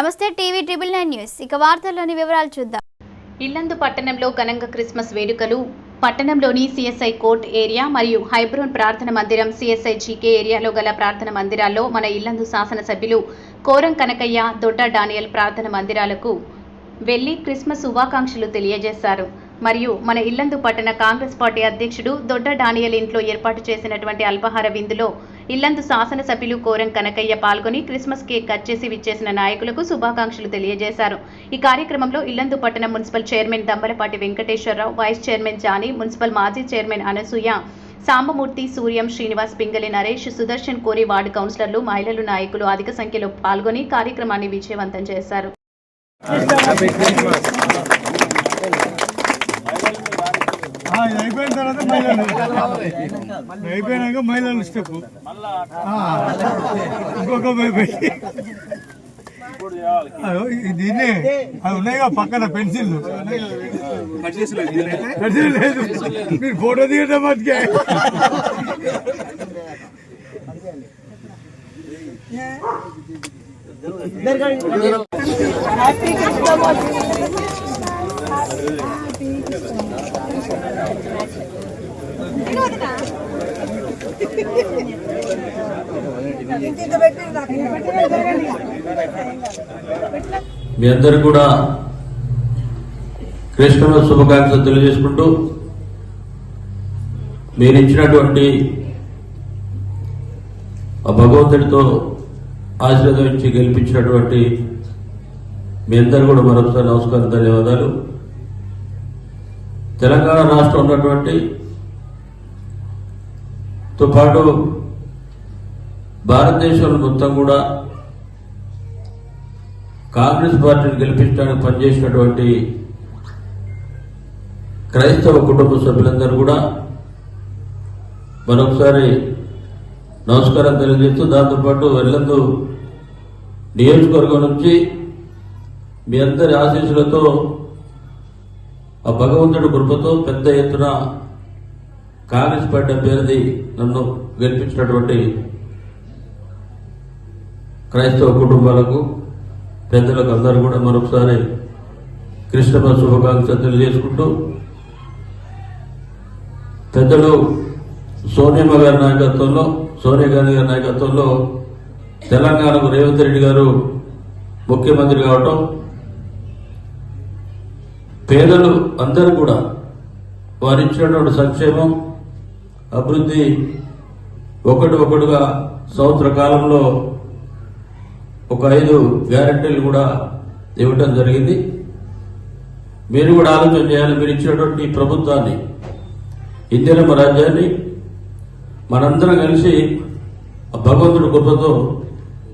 నమస్తే TV triple nine news. ఇక వార్తల్లోని వివరాలు చూద్దాం. ఇల్లందు పట్టణంలో ఘనంగా క్రిస్మస్ వేడుకలు పట్టణంలోని సిఎస్ఐ కోర్ట్ ఏరియా మరియు హైబ్రోన్ ప్రార్థన మందిరం సిఎస్ఐ జీకే ఏరియాలో గల ప్రార్థన మందిరాల్లో మన ఇల్లందు శాసనసభ్యులు కోరం కనకయ్య దొడ్డ డానియల్ ప్రార్థన మందిరాలకు వెళ్ళి క్రిస్మస్ శుభాకాంక్షలు తెలియజేశారు. మరియు మన ఇల్లందు పట్టణ కాంగ్రెస్ పార్టీ అధ్యక్షుడు దొడ్డ డానియల్ ఇంట్లో ఏర్పాటు చేసినటువంటి అల్పాహార విందులో ఇల్లందు శాసనసభ్యులు కోరం కనకయ్య పాల్గొని క్రిస్మస్ కేక్ కట్ చేసి విచ్చేసిన నాయకులకు శుభాకాంక్షలు తెలియజేశారు. ఈ కార్యక్రమంలో ఇల్లందు పట్టణ municipal chairman Dambalapati Venkateswararao vice chairman Jani municipal మాజీ చైర్మన్ అనసూయ సాంబమూర్తి సూర్యం శ్రీనివాస్ పింగళి నరేష్ సుదర్శన్ కోరి వార్డు కౌన్సిలర్లు మహిళలు నాయకులు అధిక సంఖ్యలో పాల్గొని కార్యక్రమాన్ని విజయవంతం చేశారు ఆ, ఇది అయిపోయిన తర్వాత మహిళలు. అయిపోయినాక మహిళలు స్టెప్. ఇంకొక పెట్టి అవి అది ఉన్నాయిగా పక్కన పెన్సిల్ పెన్సిల్ లేదు. మీరు ఫోటో దిగటం బతికే మీ అందరు కూడా క్రిస్మస్ శుభాకాంక్షలు తెలియజేసుకుంటూ మీరు ఇచ్చినటువంటి ఆ భగవంతుడితో ఆశీర్వదించి గెలిపించినటువంటి మీ అందరు కూడా మరొకసారి నమస్కారం ధన్యవాదాలు. తెలంగాణ రాష్ట్రం ఉన్నటువంటి తో పాటు భారతదేశంలో మొత్తం కూడా కాంగ్రెస్ పార్టీని గెలిపించడానికి పనిచేసినటువంటి క్రైస్తవ కుటుంబ సభ్యులందరూ కూడా మరొకసారి నమస్కారం తెలియజేస్తూ దాంతోపాటు వెళ్ళందు నియోజకవర్గం నుంచి మీ అందరి ఆశీస్సులతో ఆ భగవంతుడి కృపతో పెద్ద ఎత్తున కాంగ్రెస్ పార్టీ పేరుది నన్ను గెలిపించినటువంటి క్రైస్తవ కుటుంబాలకు పెద్దలకు అందరూ కూడా మరొకసారి క్రిస్టమస్ శుభాకాంక్షలు తెలియజేసుకుంటూ పెద్దలు సోనియమ్మ గారి నాయకత్వంలో సోనియా గాంధీ గారి నాయకత్వంలో తెలంగాణకు రేవంత్ రెడ్డి గారు ముఖ్యమంత్రి కావటం పేదలు అందరూ కూడా వారు ఇచ్చినటువంటి సంక్షేమం అభివృద్ధి ఒకటి ఒకటిగా సంవత్సర కాలంలో ఒక ఐదు గ్యారంటీలు కూడా ఇవ్వటం జరిగింది. మీరు కూడా ఆలోచన చేయాలి మీరు ఇచ్చినటువంటి ప్రభుత్వాన్ని ఇందిరమ్మ రాజ్యాన్ని మనందరం కలిసి భగవంతుడు భగవంతుడి కృపతో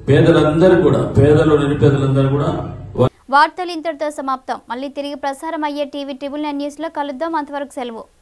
పేదలందరూ కూడా పేదలు నిరుపేదలందరూ కూడా వార్తలు ఇంతటితో సమాప్తం. మళ్ళీ తిరిగి ప్రసారం అయ్యే టీవీ ట్రిబుల్ నైన్ న్యూస్లో కలుద్దాం. అంతవరకు సెలవు.